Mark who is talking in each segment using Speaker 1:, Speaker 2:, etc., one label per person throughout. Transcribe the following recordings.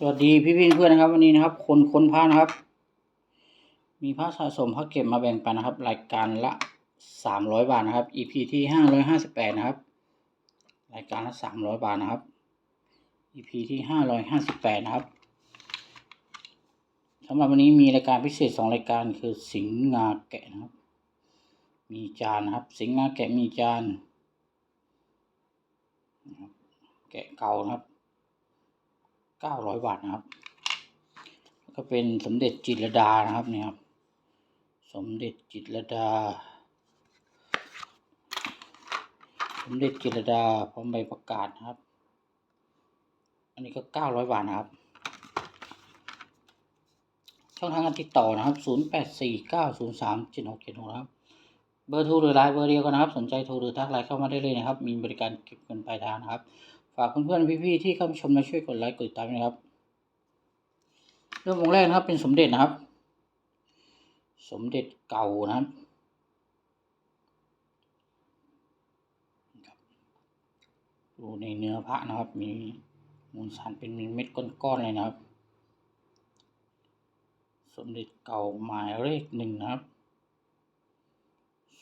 Speaker 1: สวัสดีพี่พี่เพื่อนนะครับ วันนี้นะครับ คนค้นพระนะครับ มีพระสะสมพระเก็บมาแบ่งปันนะครับ รายการละสามร้อยบาทนะครับ EP ที่ห้าร้อยห้าสิบแปดนะครับ รายการละสามร้อยบาทนะครับ EP ที่ห้าร้อยห้าสิบแปดนะครับสำหรับวันนี้มีรายการพิเศษสองรายการคือสิงห์งาแกะนะครับ มีจานนะครับ สิงห์งาแกะมีจานแกะเก่านะครับ เก้าร้อยบาทนะครับ ก็เป็นสมเด็จจิตรดานะครับเนี่ยครับ สมเด็จจิตรดา สมเด็จจิตรดาพร้อมใบประกาศนะครับ อันนี้ก็เก้าร้อยบาทนะครับ ช่องทางการติดต่อนะครับศูนย์แปดสี่เก้าศูนย์สามเจ็ดหกเจ็ดหกครับเบอร์โทรหรือไลน์เบอร์เดียวกันนะครับ สนใจโทรหรือทักไลน์เข้ามาได้เลยนะครับ มีบริการเก็บเงินปลายทางนะครับ ฝากเพื่อนๆพี่ๆที่เข้ามาชมมาช่วยกดไลค์กดติดตามนะครับ เริ่องค์แรกนะครับเป็นสมเด็จนะครับ สมเด็จเก่านะครับดูในเนื้อพระนะครับ มีมูลสารเป็นเม็ดก้อนๆเลยนะครับ สมเด็จเก่าหมายเลขหนึ่งนะครับ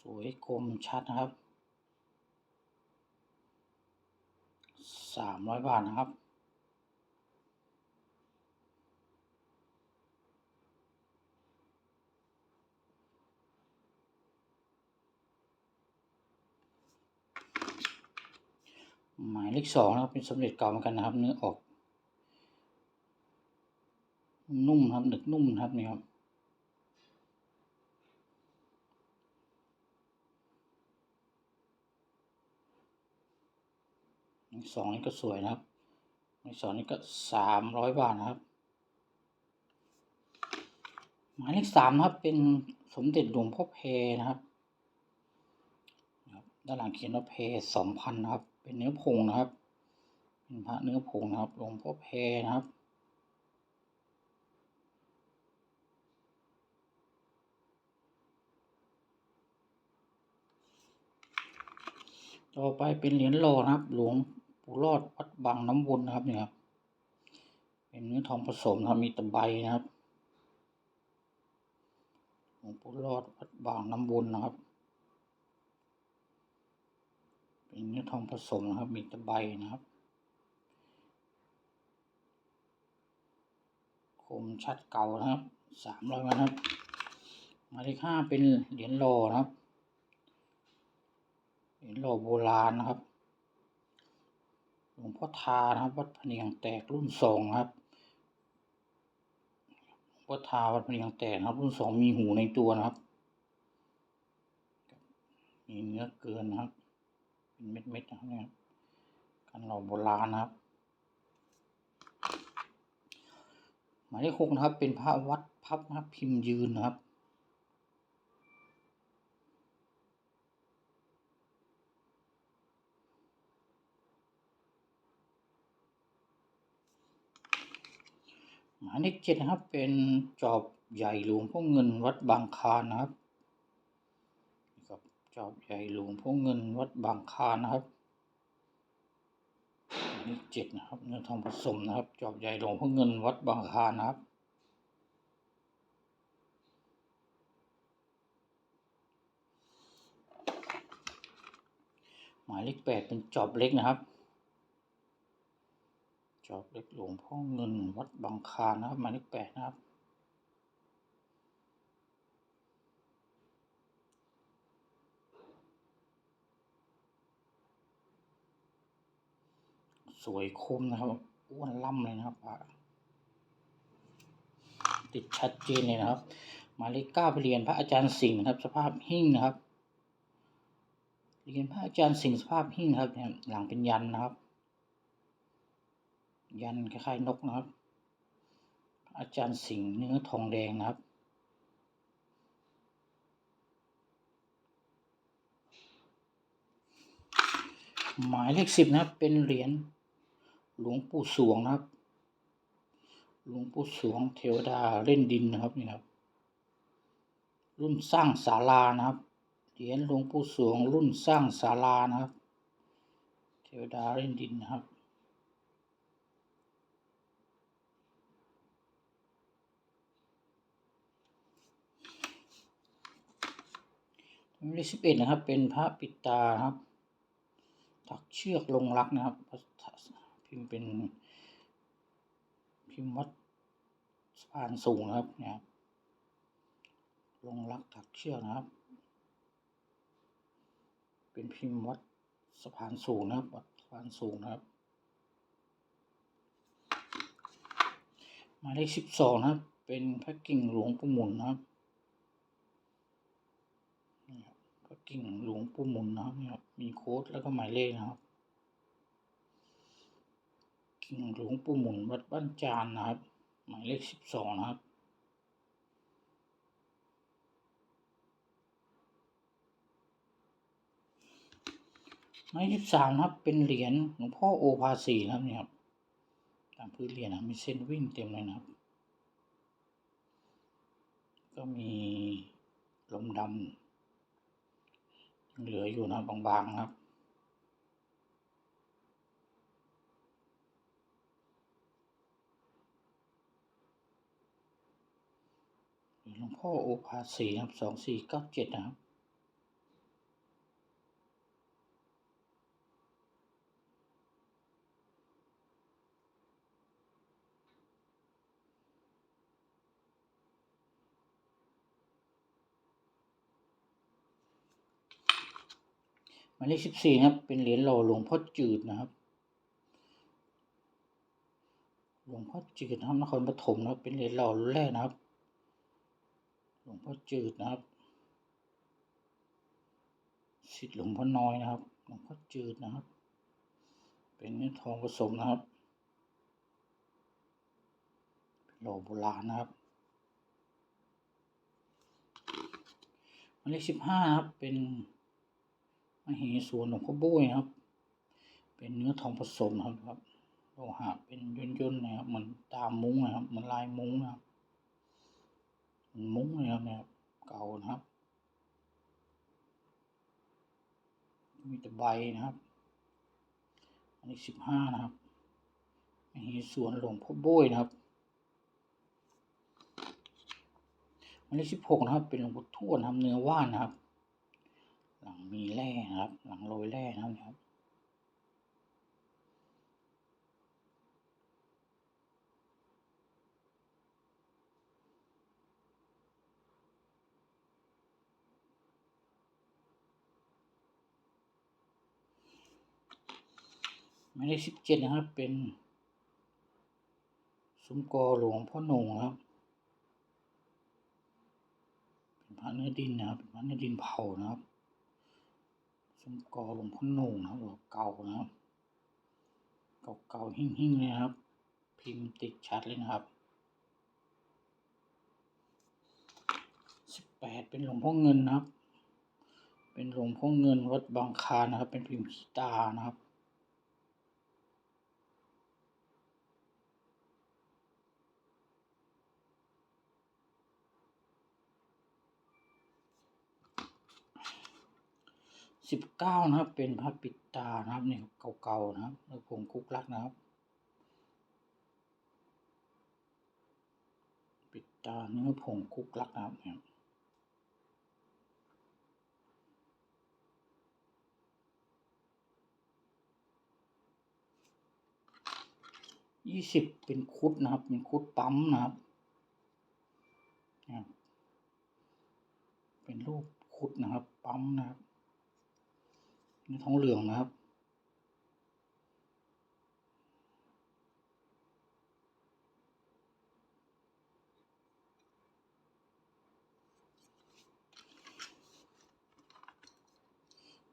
Speaker 1: สวยคมชัดนะครับ สามร้อยบาทนะครับ หมายเลขสองนะครับเป็นสมเด็จเก่าเหมือนกันนะครับ เนื้อออก นุ่มครับหนึกนุ่มนะครับนี่ครับ สองนี่ก็สวยนะครับในสองนี่ก็สามร้อยบาทนะครับ หมายเลขสามนะครับ เป็นสมเด็จหลวงพ่อเพนะครับ ด้านหลังเขียนว่าเพสองพันนะครับ เป็นเนื้อผงนะครับ เป็นพระเนื้อผงนะครับ หลวงพ่อเพนะครับต่อไปเป็นเหรียญหล่อนะครับ หลวง ปู่รอดวัดบางน้ำวนนะครับเนี่ยครับ เป็นเนื้อทองผสมนะครับมีตะไบนะครับหลวงปู่รอดวัดบางน้ำวนนะครับ เป็นเนื้อทองผสมนะครับ มีตะไบนะครับคมชัดเก่านะครับสามร้อยนะครับหมายเลขห้าเป็นเหรียญหล่อนะครับ เหรียญหล่อโบราณนะครับ หลวงพ่อทานะครับ วัดพเนียงแตกรุ่นสองครับหลวงพ่อทาวัดพเนียงแตกครับ รุ่นสองมีหูในตัวนะครับ มีเนื้อเกินนะครับ เป็นเม็ดๆนะครับเนี่ยกันหล่อโบราณนะครับหมายเลขหกนะครับ เป็นพระวัดพับนะครับพิมพ์ยืนนะครับ หมายเลขเจ็ดนะครับ เป็นจอบใหญ่หลวงพ่อเงินวัดบางคานนะครับนี่ครับจอบใหญ่หลวงพ่อเงินวัดบางคานนะครับหมายเลขเจ็ดนะครับเนื้อทองผสมนะครับ จอบใหญ่หลวงพ่อเงินวัดบางคานนะครับหมายเลขแปดเป็นจอบเล็กนะครับ จอบเล็กหลวงพ่อเงินวัดบางคานนะครับหมายเลขแปดนะครับ สวยคมนะครับอ้วนล่ำเลยนะครับติดชัดเจนเลยนะครับหมายเลขเก้าไปเรียนพระอาจารย์สิงห์นะครับ สภาพหิ้งนะครับเรียนพระอาจารย์สิงห์สภาพหิ้งนะครับเนี่ยหลังเป็นยันนะครับ ยันคล้ายๆนกนะครับ อาจารย์สิงห์เนื้อทองแดงนะครับ หมายเลขสิบนะครับ เป็นเหรียญหลวงปู่สวงนะครับ หลวงปู่สวงเทวดาเล่นดินนะครับนี่ครับ รุ่นสร้างศาลานะครับเหรียญหลวงปู่สวงรุ่นสร้างศาลานะครับ เทวดาเล่นดินนะครับ เลขสิบเอ็ดนะครับ เป็นพระปิตาครับ ถักเชือกลงรักนะครับ พิมพ์เป็น พิมพ์วัดสะพานสูงนะครับเนี่ยครับลงรักถักเชือกนะครับ เป็นพิมพ์วัดสะพานสูงนะครับวัดสะพานสูงนะครับหมายเลขสิบสองนะครับ เป็นพระกิ่งหลวงปู่หมุนนะครับ นี่ครับพระกิ่งหลวงปู่หมุนนะครับนี่ครับมีโค้ดแล้วก็หมายเลขนะครับ กิ่งหลวงปู่หมุนวัดบ้านจานนะครับ หมายเลขสิบสองนะครับหมายเลขสามนะครับ เป็นเหรียญหลวงพ่อโอภาสีนะครับเนี่ยครับตามพื้นเหรียญนะมีเส้นวิ่งเต็มเลยนะครับ ก็มีลมดำ เหลืออยู่นะบางๆครับ หลวงพ่อโอภาสีครับสองสี่เก้าเจ็ดนะครับ หมายเลขสิบสี่นะครับ เป็นเหรียญหล่อหลวงพ่อจืดนะครับ หลวงพ่อจืดนะครับนครปฐมนะครับ เป็นเหรียญหล่อรุ่นแรกนะครับ หลวงพ่อจืดนะครับสิทธิ์หลวงพ่อน้อยนะครับ หลวงพ่อจืดนะครับ เป็นเนื้อทองผสมนะครับเป็นหล่อโบราณนะครับหมายเลขสิบห้าครับ เป็น มเหสวนหลวงพ่อโบ้ยครับ เป็นเนื้อทองผสมนะครับโลหะเป็นย่นๆนะครับเหมือนตามมุ้งนะครับเหมือนลายมุ้งนะครับมุ้งนะครับเนี่ยเก่านะครับ มีแต่ใบนะครับ อันนี้สิบห้านะครับมเหสวนหลวงพ่อโบ้ยนะครับอันนี้สิบหกนะครับ เป็นหลวงพ่อทวดนะครับเนื้อว่านนะครับ มีแร่ครับ หลังโรยแร่นะครับหมายเลขสิบเจ็ดนะครับ เป็นซุ้มกอหลวงพ่อหนงครับ เป็นพระเนื้อดินนะครับ เป็นพระเนื้อดินเผานะครับ ซุ้มกอหลวงพ่อหนุ่งนะครับหเก่านะครับเก่าๆหิ้งๆเลยนะครับ พิมพ์ติดชัดเลยนะครับสิบแปดเป็นหลวงพ่อเงินนะครับ เป็นหลวงพ่อเงินวัดบางคานนะครับ เป็นพิมพ์ขีตานะครับ สิบเก้านะครับ เป็นพระปิดตานะครับเนี่ยเก่าๆนะครับแล้วผงคุกลักนะครับ ปิดตาเนื้อผงคุกลักนะครับเนี่ยยี่สิบเป็นคุดนะครับ เป็นคุดปั๊มนะครับเนี่ยเป็นรูปคุดนะครับ ปั๊มนะครับ นื้อทองเหลืองนะครับ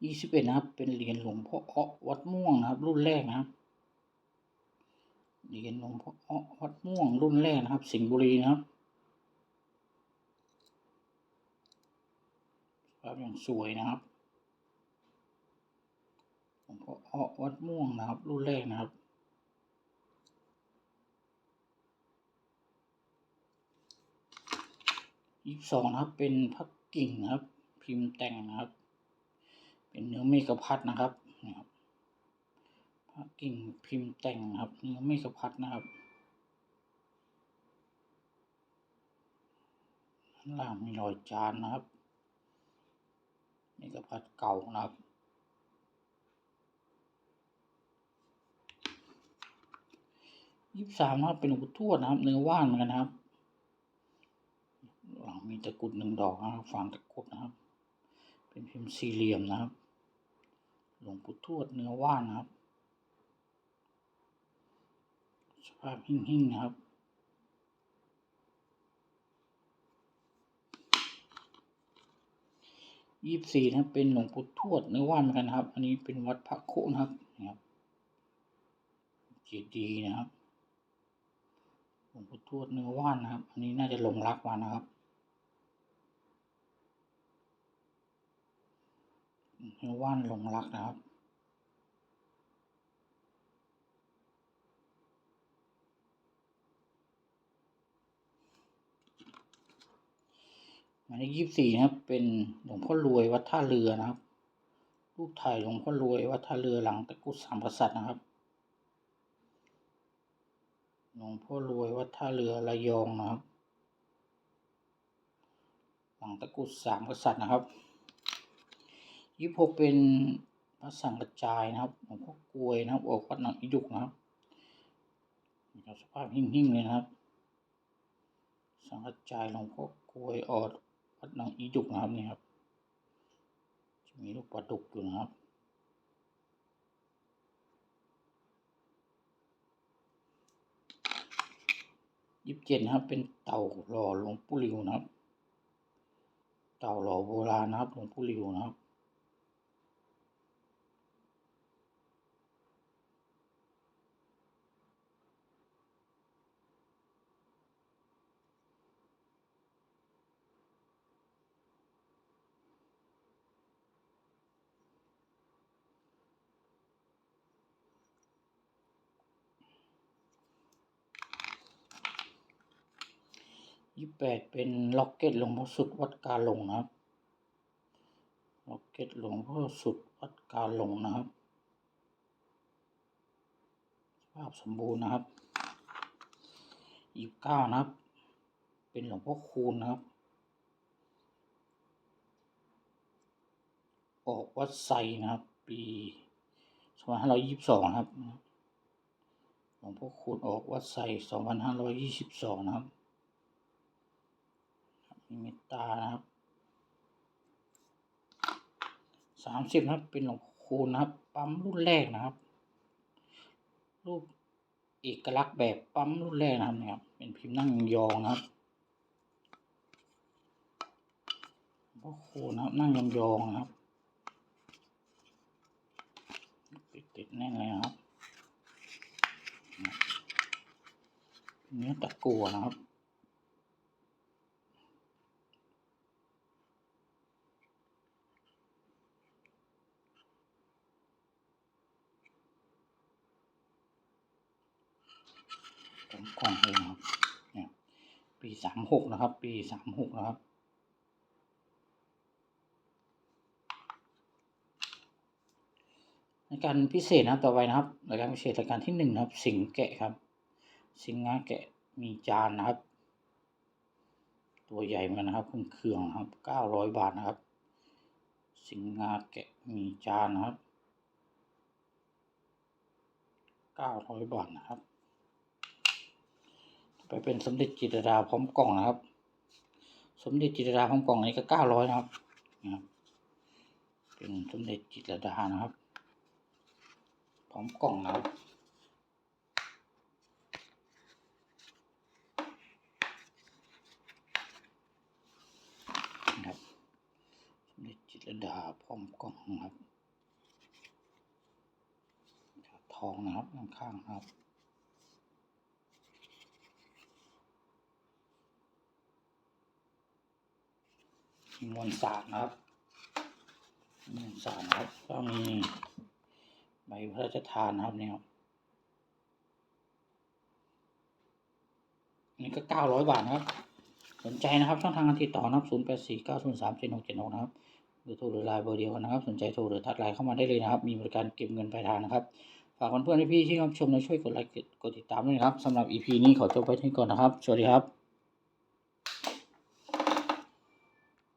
Speaker 1: ยี่สิบเอ็ดนะครับ เป็นเหรียญหลวงพ่ออ้อวัดม่วงนะครับ รุ่นแรกนะครับ เหรียญหลวงพ่ออ้อวัดม่วงรุ่นแรกนะครับ สิงห์บุรีนะครับภาพอย่างสวยนะครับ หลวงพ่ออ้อวัดม่วงนะครับ รุ่นแรกนะครับ ยี่สิบสองนะครับ เป็นพักกิ่งนะครับ พิมพ์แต่งนะครับ เป็นเนื้อเมกะพัดนะครับนี่ครับพักกิ่งพิมพ์แต่งนะครับ เนื้อเมกะพัดนะครับล่างมีรอยจานนะครับ นี่ก็พัดเก่านะครับ ยี่สามนะครับเป็นหลวงปู่ทวดนะครับ เนื้อว่านเหมือนกันนะครับ หลังมีตะกุดหนึ่งดอกนะครับฝังตะกุดนะครับ เป็นพิมพ์สี่เหลี่ยมนะครับ หลวงปู่ทวดเนื้อว่านนะครับ สภาพหิ่งๆนะครับยี่สิบสี่นะครับเป็นหลวงปู่ทวดเนื้อว่านเหมือนกันครับ อันนี้เป็นวัดพระโคนะครับนะครับเจดีย์นะครับ หลวงปู่ทวดเนื้อว่านนะครับ อันนี้น่าจะลงรักมานะครับเนื้อว่านลงรักนะครับหมายเลขยี่สิบสี่นะครับ เป็นหลวงพ่อรวยวัดท่าเรือนะครับ รูปถ่ายหลวงพ่อรวยวัดท่าเรือหลังตะกุดสามกษัตริย์นะครับ หลวงพ่อรวยวัดท่าเรือระยองนะครับหลังตะกุดสามกษัตริย์นะครับยี่สิบหกเป็นพระสังกระจายนะครับหลวงพ่อกลวยนะครับออกวัดหนังอิดุกนะครับนี่ครับสภาพหิ่งๆเลยนะครับ สังกระจายหลวงพ่อกลวยออกวัดหนังอีดุกนะครับนี่ครับจะมีลูกปลาดุกอยู่นะครับ ยี่สิบเจ็ดนะครับ เป็นเต่าหล่อหลวงปู่หลิวนะครับ เต่าหล่อโบราณนะครับหลวงปู่หลิวนะครับ ยี่แปดเป็นล็อกเก็ตหลวงพ่อสุดวัดกาหลงนะครับ ล็อกเก็ตหลวงพ่อสุดวัดกาหลงนะครับ สภาพสมบูรณ์นะครับยี่สิบเก้านะครับ เป็นหลวงพ่อคูณนะครับ ออกวัดไซนะครับ ปีสองพันห้าร้อยยี่สิบสองครับ หลวงพ่อคูณออกวัดไซสองพันห้าร้อยยี่สิบสองนะครับ มีเมตตานะครับสามสิบนะครับ เป็นหลวงคูณนะครับ ปั๊มรุ่นแรกนะครับ รูปเอกลักษณ์แบบปั๊มรุ่นแรกนะครับเนี่ยเป็นพิมพ์นั่งยองๆนะครับพ่อคูนะครับ นั่งยองๆนะครับ ติดๆแน่นเลยครับ เนื้อตะกัวนะครับ ผมกล่องเลยนะครับ เนี่ย ปีสามหกนะครับ ปีสามหกนะครับ ในการพิเศษนะครับต่อไปนะครับรายการพิเศษรายการที่หนึ่งนะครับ สิงแกะครับ สิงงาแกะมีจานนะครับ ตัวใหญ่เหมือนกันนะครับเครื่องนะครับเก้าร้อยบาทนะครับ สิงงาแกะมีจานนะครับเก้าร้อยบาทนะครับ ไปเป็นสมเด็จจิตรดาพร้อมกล่องนะครับ สมเด็จจิตรดาพร้อมกล่องนี้ก็เก้าร้อยนะครับนะครับเป็นสมเด็จจิตรดานะครับ พร้อมกล่องนะครับนะครับสมเด็จจิตรดาพร้อมกล่องนะครับทองนะครับข้างๆนะครับ มีมวลสารนะครับมวลสารนะครับ ก็มีใบพระราชทานนะครับเนี่ยนนี้ก็เก้าร้อยบาทนะครับ สนใจนะครับช่องทางการติดต่อนะครับศูนย์แปดสี่เก้าศูนย์สามเจ็ดหกเจ็ดหกนะครับหรือโทรหรือไลน์เบอร์เดียวกันนะครับ สนใจโทรหรือทักไลน์เข้ามาได้เลยนะครับ มีบริการเก็บเงินปลายทางนะครับ ฝากเพื่อนๆพี่ๆที่รับชมและช่วยกดไลค์กดติดตามด้วยนะครับสำหรับ EP นี้ขอจบไว้ที่ก่อนนะครับ สวัสดีครับ